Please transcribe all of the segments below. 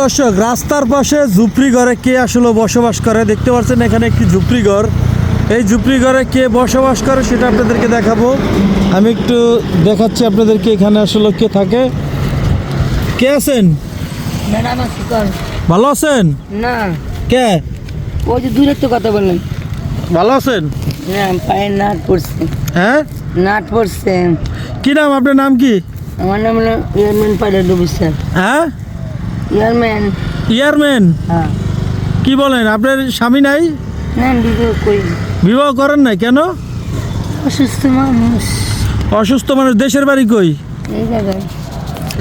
দর্শক রাস্তার পাশে ঝুপড়ি ঘরে কে আসলে বসবাস করে? দেখতে পাচ্ছেন এখানে একটি ঝুপড়ি ঘর এই ঝুপড়ি ঘরে কে বসবাস করে সেটা আপনাদেরকে দেখাবো। আমি একটু দেখাচ্ছি আপনাদেরকে এখানে আসলে কে থাকে। কে আছেন? ভালো আছেন? না। কে? ওই যে দূরের তো কথা বললেন। ভালো আছেন? পায়ে নাট পড়ছে হ্যাঁ? নাট পড়ছে কি নাম? আপনার নাম কি? আমার নাম হলো পাইলট স্যার। হ্যাঁ? ইয়ারম্যান ইয়ারম্যান হ্যাঁ। কি বলেন আপনার স্বামী নাই? না বিবাহ করেন না কেন? অসুস্থ মানুষ। অসুস্থ মানুষ দেশের বাড়ি কই? এই জায়গায়।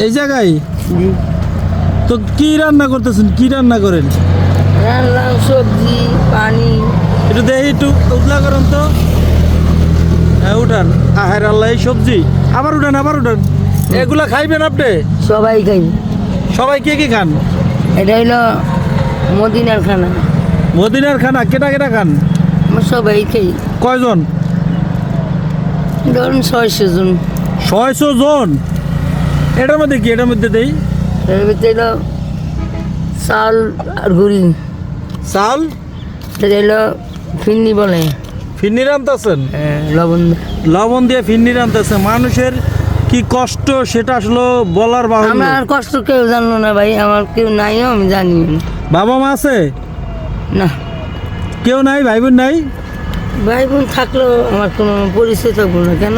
এই জায়গায়? তো কি রান্না করতেছেন কি রান্না করেন? সবজি পানি। একটু দেখি একটু উতলা করেন তো। হ্যাঁ উঠান। আহের আল্লাহ এই সবজি। আবার উঠান আবার উঠান। এগুলা খাইবেন আপনি? সবাই খাই সবাই কে কি খান? এটা হইল মদিনার খানা। মদিনার খানা কেটা কেটা খান? সবাই খাই। কয়জন? ধরুন ছয়শো জন। ছয়শো জন? এটার মধ্যে কি? এটার মধ্যে দেই? এর ভিতরে হলো চাল আর গুড়ি চাল? এটা হলো ফিন্নি বলে। ফিন্নি রানতেছেন হ্যাঁ, লবণ লবণ দিয়ে ফিন্নি রানতেছে মানুষের কি কষ্ট সেটা আসলে বলার বাহুল্য। আমরা আর কষ্ট কেউ জানলো না ভাই আমার কেউ নাই আমি জানি। বাবা মা আছে? না। কেউ নাই ভাই বোন নাই? ভাই বোন থাকলেও আমার কোনো পরিচয় থাকব না। কেন?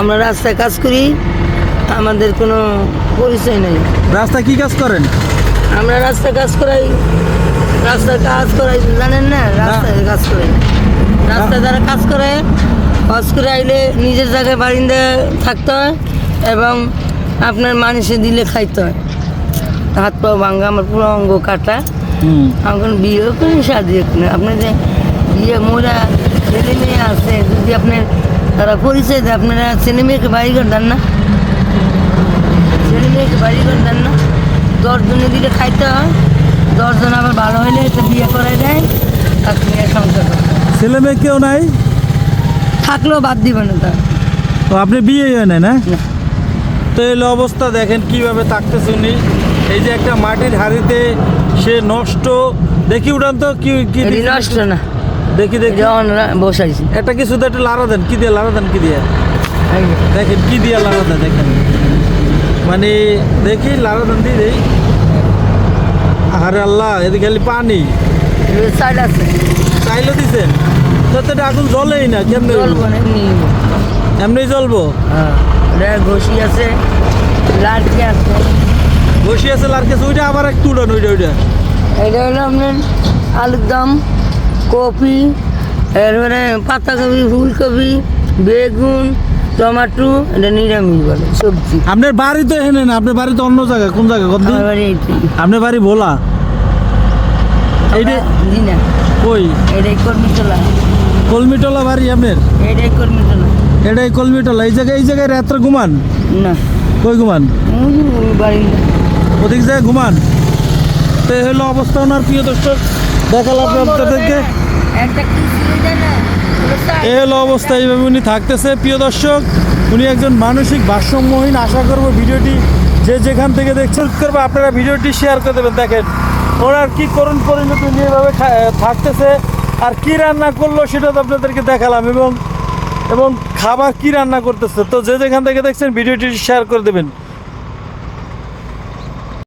আমরা রাস্তায় কাজ করি আমাদের কোনো পরিচয় নেই। রাস্তায় কি কাজ করেন? আমরা রাস্তায় কাজ করাই রাস্তায় কাজ করাই জানেন না। রাস্তায় কাজ করে। রাস্তায় যারা কাজ করে কাজ করে আইলে নিজের জায়গায় বারিন্দা থাকতে হয় এবং আপনার মানুষে দিলে খাইতে হয়। হাত পা ভাঙ্গা আমার পুরো অঙ্গ কাটা। কোনো বিয়েও করি সাজি না আপনার যে বিয়ে মোরা ছেলে মেয়ে আছে যদি আপনার তারা পরিচয় দেয় আপনারা ছেলে মেয়েকে বাড়ি করে দেন না? ছেলে মেয়েকে বাড়ি করে দেন না? দশজনে দিলে খাইতে হয়। দশজন আবার ভালো হলে একটা বিয়ে করে দেয় তার নিয়ে সংসার। ছেলে মেয়ে কেউ নাই? থাকলেও বাদ দিবে না তার। তো আপনি বিয়ে হয় না না। তো এই অবস্থা দেখেন কীভাবে থাকতেছে উনি। এই যে একটা মাটির হাড়িতে সে নষ্ট। দেখি উঠান তো কি কি নষ্ট না। দেখি দেখি। বসাইছি একটা কিছু তো একটা লাড়া দেন কি দিয়ে লাড়া দেন কি দিয়ে? দেখেন কি দিয়ে লাড়া দেন দেখেন। মানে দেখি লাড়া দেন দিয়ে দেই। আরে আল্লাহ এদিকে খালি পানি। চাইলে দিছেন? তো তো এটা আগুন জ্বলেই না কেমনে জলবো না এমনি এমনি জ্বলবো? হ্যাঁ ঘষি আছে লাড়কি আছে। বসে আছে লারকেছে ওইটা আবার একটু উঠান ওইটা ওইটা। এটা হলো আপনার আলুর দম কপি এরপরে পাতাকপি ফুলকপি বেগুন টমাটো এটা নিরামিষ বলে সবজি। আপনার বাড়ি তো এখানে না আপনার বাড়ি তো অন্য জায়গায় কোন জায়গায় আমার বাড়ি আপনার বাড়ি ভোলা? এইটা কই? এটাই কর্মীতলা। কলমিটলা বাড়ি আপনার? এটাই কর্মীতলা এটাই কলমিটলা। এই জায়গায় এই জায়গায় রাত্রে ঘুমান? না। কই ঘুমান? বাড়ি। ওদিক জায়গায় ঘুমান? তো এই হলো অবস্থা ওনার প্রিয় দর্শক। দেখালাম আপনাদেরকে। এই হলো অবস্থা এইভাবে উনি থাকতেছে। প্রিয় দর্শক উনি একজন মানসিক ভারসাম্যহীন। আশা করব ভিডিওটি যে যেখান থেকে দেখছেন করবে। আপনারা ভিডিওটি শেয়ার করে দেবেন। দেখেন ওনার কি করুণ পরিণতি নিয়ে এভাবে থাকতেছে। আর কি রান্না করল সেটা তো আপনাদেরকে দেখালাম এবং এবং খাবার কি রান্না করতেছে? তো যে যেখান থেকে দেখছেন, ভিডিওটি শেয়ার করে দেবেন।